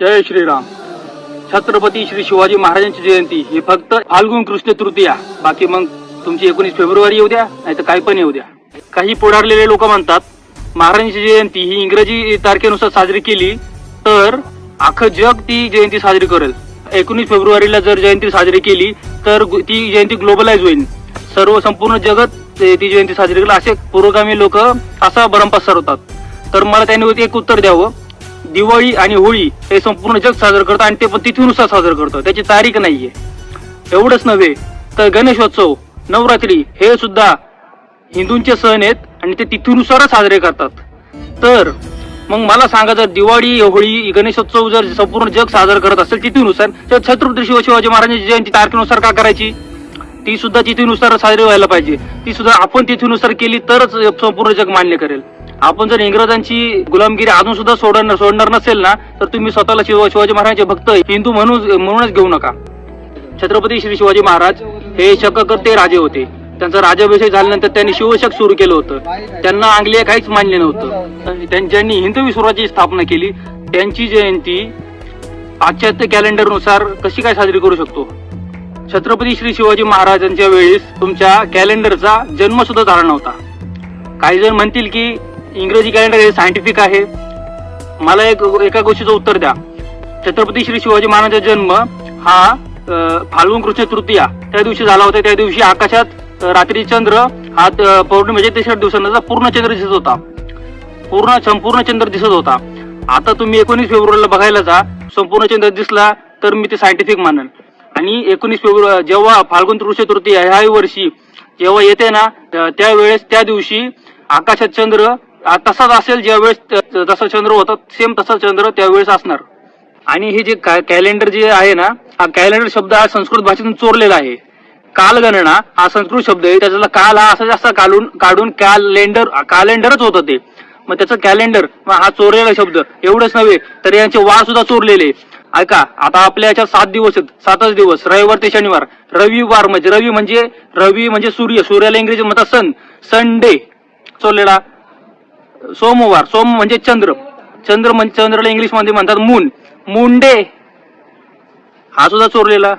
जय श्रीराम. छत्रपती श्री शिवाजी महाराजांची जयंती ही फक्त फाल्गुन कृष्ण तृतीया. बाकी मग तुमची एकोणीस फेब्रुवारी येऊ द्या नाही तर काही पण येऊ द्या. काही पुढारलेले लोक म्हणतात महाराजांची जयंती ही इंग्रजी तारखेनुसार साजरी केली तर अख्खं जग ती जयंती साजरी करेल. एकोणीस फेब्रुवारीला जर जयंती साजरी केली तर ती जयंती ग्लोबलाइज होईल. सर्व संपूर्ण जगत ती जयंती साजरी करेल. असे पुरोगामी लोक असा भरम पसरवतात तर मला त्यांनी एक उत्तर द्यावं. दिवाळी आणि होळी हे संपूर्ण जग साजरं करतं आणि ते पण तिथीनुसार साजरं करतं. त्याची तारीख नाहीये. एवढंच नव्हे तर गणेशोत्सव नवरात्री हे सुद्धा हिंदूंचे सण आहेत आणि ते तिथीनुसारच साजरे करतात. तर मग मला सांगा जर दिवाळी होळी गणेशोत्सव जर संपूर्ण जग साजरं करत असेल तिथीनुसार तर छत्रपती शिव शिवाजी महाराजांची जयंती तारखेनुसार का करायची? ती सुद्धा तिथीनुसार साजरी व्हायला पाहिजे. ती सुद्धा आपण तिथीनुसार केली तरच संपूर्ण जग मान्य करेल. आपण जर इंग्रजांची गुलामगिरी अजून सुद्धा सोडणार सोडणार नसेल ना तर तुम्ही स्वतःला शिवाजी महाराजांचे भक्त हिंदू म्हणून म्हणूनच घेऊ नका. छत्रपती श्री शिवाजी महाराज हे शककर्ते राजे होते. त्यांचा राजाभिषेक झाल्यानंतर त्यांनी शिवशक सुरू केलं होतं. त्यांना आंग्लेय काहीच मानले नव्हतं. त्यांच्यानी हिंदवी स्वराज्याची स्थापना केली त्यांची जयंती पाश्चात्य कॅलेंडरनुसार कशी काय साजरी करू शकतो? छत्रपती श्री शिवाजी महाराजांच्या वेळेस तुमच्या कॅलेंडरचा जन्म सुद्धा झाला नव्हता. काही जण म्हणतील की इंग्रजी कॅलेंडर हे सायंटिफिक आहे. मला एक एका गोष्टीचं उत्तर द्या. छत्रपती श्री शिवाजी महाराजांचा जन्म हा फाल्गुन कृष्ण तृतीया त्या दिवशी झाला होता. त्या दिवशी आकाशात रात्री चंद्र हा पौर्णिमेच्या तिसऱ्या दिवसांचा पूर्ण चंद्र दिसत होता. पूर्ण संपूर्ण चंद्र दिसत होता. आता तुम्ही एकोणीस फेब्रुवारीला बघायला जा. संपूर्ण चंद्र दिसला तर मी ते सायंटिफिक मानन. आणि एकोणीस फेब्रुवारी जेव्हा फाल्गुन कृष्ण तृतीया ह्या वर्षी जेव्हा येते ना त्यावेळेस त्या दिवशी आकाशात चंद्र तसाच असेल ज्यावेळेस जसा चंद्र होता सेम तसा चंद्र त्यावेळेस असणार. आणि हे जे कॅलेंडर जे आहे ना हा कॅलेंडर शब्द हा संस्कृत भाषेतून चोरलेला आहे. कालगणना हा संस्कृत शब्द आहे. त्याचा काल हा असा जास्त काढून काढून कॅलेंडर कॅलेंडरच होतं ते. मग त्याचं कॅलेंडर हा चोरलेला शब्द एवढंच नव्हे तर यांचे वार सुद्धा चोरलेले. ऐका आता आपल्या याच्यात सात दिवस आहेत. सातच दिवस रविवार ते शनिवार. रविवार म्हणजे रवी म्हणजे रवी म्हणजे सूर्य. सूर्याला इंग्रजी म्हणतात सन. संडे चोरलेला. सोमवार सोम म्हणजे चंद्र. चंद्र म्हणजे चंद्रला इंग्लिशमध्ये म्हणतात मून मुंडे हा सुद्धा चोरलेला.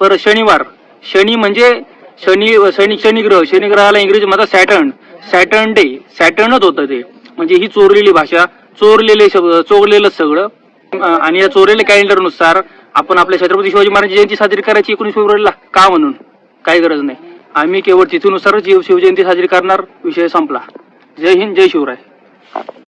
पर शनिवार. शनी म्हणजे शनी शनी शनिग्रह. शनिग्रहाला इंग्रजी म्हणतात सॅटर्न सॅटर्न डे सॅटर्नच होतं ते. म्हणजे ही चोरलेली भाषा. चोरलेले शब्द चोरलेलं सगळं. आणि या चोरलेल्या कॅलेंडरनुसार आपण आपल्या छत्रपती शिवाजी महाराज जयंती साजरी करायची एकोणीस फेब्रुवारीला. का म्हणून? काही गरज नाही. आम्ही केवळ तिथीनुसारच शिवजयंती साजरी करणार. विषय संपला. जय हिंद जय शिवराय.